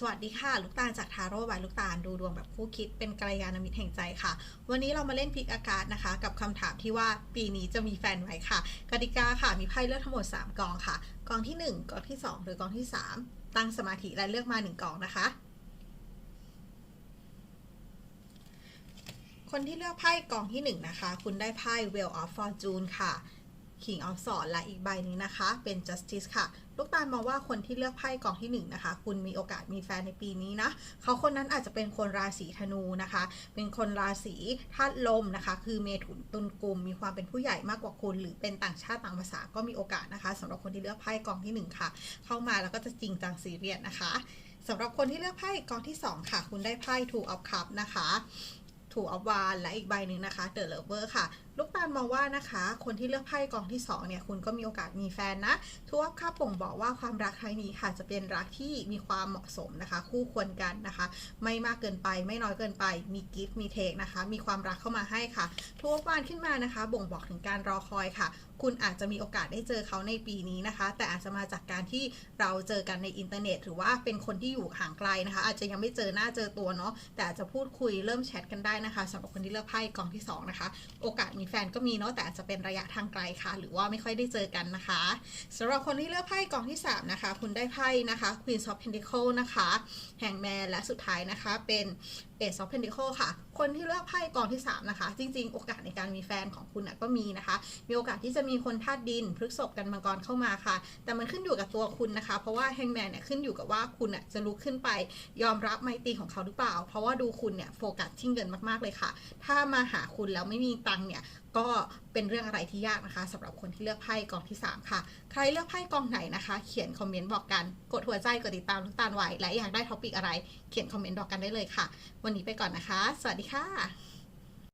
สวัสดีค่ะ ลูกตาลจากทาโร่บายลูกตาลดูดวงแบบคู่คิดเป็นกัลยาณมิตรแห่งใจค่ะ วันนี้เรามาเล่นพลิกอากาศนะคะ กับคำถามที่ว่าปีนี้จะมีแฟนไหมค่ะ กติกาค่ะมีไพ่เลือกทั้งหมด 3 กองค่ะ กองที่ 1 กองที่ 2 หรือกองที่ 3 ตั้งสมาธิและเลือกมา 1 กองนะคะ คนที่เลือกไพ่กองที่ 1 นะคะ คุณได้ไพ่ Wheel of Fortune ค่ะ King of Swords และอีกใบนี้นะคะ เป็น Justice ค่ะ ลูกตาลมองว่าคนที่เลือกไพ่กองที่1นะคะ คุณมีโอกาสมีแฟนในปีนี้นะ เขาคนนั้นอาจจะเป็นคนราศีธนูนะคะ เป็นคนราศีธาตุลมนะคะ คือเมถุนตุลกุม มีความเป็นผู้ใหญ่มากกว่าคุณ หรือเป็นต่างชาติต่างภาษาก็มีโอกาสนะคะสำหรับคนที่เลือกไพ่กองที่ 1 ค่ะ เข้ามาแล้วก็จะจริงจังซีเรียสนะคะสำหรับคนที่เลือกไพ่กองที่ 2 ค่ะ คุณได้ไพ่ Two of Cups นะคะถูออฟวานและอีกใบหนึ่งนะคะเดอะเลเวอร์ค่ะ ลูกตาลมองว่านะคะ คนที่เลือกไพ่กองที่2เนี่ยคุณก็มีโอกาสมีแฟนนะทัวร์ค่าบ่งบอกว่าความรักครั้งนี้ค่ะจะเป็นรักที่มีความเหมาะสมนะคะ คู่ควรกันนะคะ ไม่มากเกินไปไม่น้อยเกินไป มีกิฟต์มีเทคนะคะ มีความรักเข้ามาให้ค่ะทัวร์วานขึ้นมานะคะ บ่งบอกถึงการรอคอยค่ะ คุณอาจจะมีโอกาสได้เจอเขาในปีนี้นะคะ แต่อาจจะมาจากการที่เราเจอกันในอินเทอร์เน็ต หรือว่าเป็นคนที่อยู่ห่างไกลนะคะ อาจจะยังไม่เจอหน้าเจอตัวเนาะแต่อาจจะพูดคุยเริ่มแชทกันได้นะคะสำหรับคนที่เลือกไพ่กองที่สองนะคะโอกาสมีแฟนก็มีเนาะแต่อาจจะเป็นระยะทางไกลค่ะ หรือว่าไม่ค่อยได้เจอกันนะคะสำหรับคนที่เลือกไพ่กองที่สามนะคะ คุณได้ไพ่นะคะ Queen of Pentacles นะคะ แห่งแมนและสุดท้ายนะคะเป็น Ace of Pentacles ค่ะ คนที่เลือกไพ่กองที่ 3 นะคะ จริง ๆ โอกาสในการมีแฟนของคุณนะก็มีนะคะ มีโอกาสที่จะมีคนธาตุดินพฤษภกันมังกรเข้ามาค่ะ แต่มันขึ้นอยู่กับตัวคุณนะคะ เพราะว่าแฮงแมนเนี่ยขึ้นอยู่กับว่าคุณน่ะจะลุกขึ้นไปยอมรับไมตรีของเขาหรือเปล่า เพราะว่าดูคุณเนี่ยโฟกัสที่เงินมากๆเลยค่ะ ถ้ามาหาคุณแล้วไม่มีตังค์เนี่ยก็เป็นเรื่องอะไรที่ยากนะคะสำหรับคนที่เลือกไพ่กองที่ 3 ค่ะ ใครเลือกไพ่กองไหนนะคะ เขียนคอมเมนต์บอกกัน กดหัวใจกดติดตามทุกตาลไว้และอยากได้ท็อปิกอะไร เขียนคอมเมนต์บอกกันได้เลยค่ะ วันนี้ไปก่อนนะคะ สวัสดีค่ะ